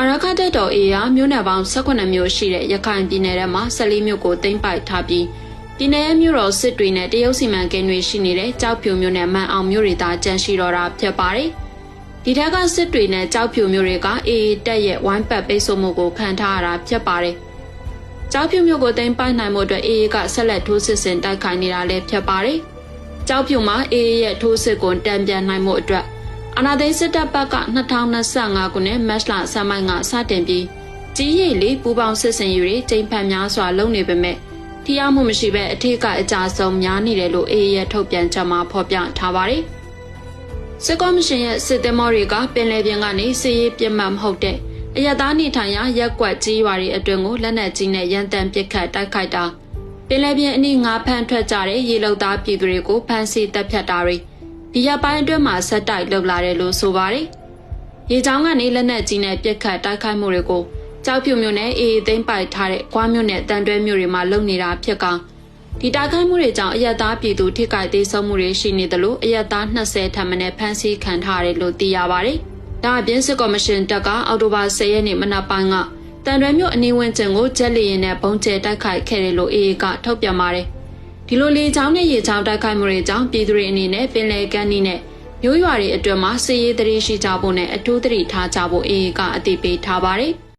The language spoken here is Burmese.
အာရခတက်တော်အေယာမြို့နယ်ပေါင်း18မြို့ရှိတဲ့ရခိုင်ပြည်နယ်ထဲမှာ14မြို့ကိုသိမ်းပိုက်ထားပြီးပြည်내ရဲ့မြို့တော်စစ်တွေနဲ့တရုတ်စီမံကိန်းတွေရှိနေတဲ့ကြောက်ဖြူမြို့နယ်မန်အောင်မြို့တွေသာကျန်ရှိတော့တာဖြစ်ပါတယ်။ဒီထက်ကစစ်တွေနဲ့ကြောက်ဖြူမြို့တွေကအေအေတက်ရဲ့ဝိုင်းပတ်ပိတ်ဆို့မှုကိုခံထားရတာဖြစ်ပါတယ်။ကြောက်ဖြူမြို့ကိုသိမ်းပိုက်နိုင်မှုအတွက်အေအေကဆက်လက်ထိုးစစ်ဆင်တိုက်ခိုက်နေတာလည်းဖြစ်ပါတယ်။ကြောက်ဖြူမှာအေအေရဲ့ထိုးစစ်ကိုတံပြန်နိုင်မှုအတွက် အာနာသိန်းစစ်တပ်ဘက်က2025ခုနှစ်မတ်လဆန်းပိုင်းကစတင်ပြီးကြီးရိပ်လေးပူပေါင်းစစ်စင်ယူတွေချိန်ဖန်များစွာလုပ်နေပေမဲ့ထိရောက်မှုမရှိဘဲအထက်ကအကြဆုံးများနေတယ်လို့အေးရထုတ်ပြန်ချက်မှာဖော်ပြထားပါတယ်။စစ်ကောမရှင်ရဲ့စစ်သည်မော်တွေကပင်လယ်ပြင်ကနေစစ်ရေးပြစ်မှတ်မဟုတ်တဲ့အရသားနေထိုင်ရာရက်ကွက်ကြီးရွာတွေအတွင်ကိုလက်နက်ကြီးနဲ့ရန်တမ်းပစ်ခတ်တိုက်ခိုက်တာပင်လယ်ပြင်အနီးငါးဖမ်းထွက်ကြတဲ့ရေလုံသားပြည်သူတွေကိုဖမ်းဆီးတပ်ဖြတ်တာတွေ ဒီရပိုင်းအတွင်းမှာဆက်တိုက်လှုပ်လာတယ်လို့ဆိုပါတယ်။ရေချောင်းကနေလက်နက်ကြီးနဲ့ပြစ်ခတ်တိုက်ခိုက်မှုတွေကိုကြောက်ဖြူမြို့နယ်အေးသိမ်းပိုက်ထားတဲ့ကွားမြို့နယ်တန်တွဲမြို့တွေမှာလုပ်နေတာဖြစ်ကောင်ဒီတိုက်ခိုက်မှုတွေကြောင့်အရက်သားပြည်သူထိခိုက်သေးဆုံးမှုတွေရှိနေတယ်လို့အရက်သား20ထပ်မံဖမ်းဆီးခံထားရတယ်လို့သိရပါတယ်။ဒါအပြင်စစ်ကော်မရှင်တပ်ကအော်တိုဘာ10ရက်နေ့မနက်ပိုင်းကတန်တွဲမြို့အနီးဝန်းကျင်ကိုဂျက်လီရင်နဲ့ပုံကျဲတိုက်ခိုက်ခဲ့တယ်လို့အေအေကထုတ်ပြန်ပါတယ်။ ဒီလိုလေချောင်းနဲ့ရေချောင်းတိုက်ခိုက်မှုတွေကြောင့်ပြည်သူတွေအနေနဲ့ပင်လယ်ကမ်းနီးနဲ့မျိုးရွာတွေအတွင်းမှာစစ်ရေးတရေရှိကြဖို့နဲ့အထူးသတိထားကြဖို့အေအေကအသိပေးထားပါတယ်။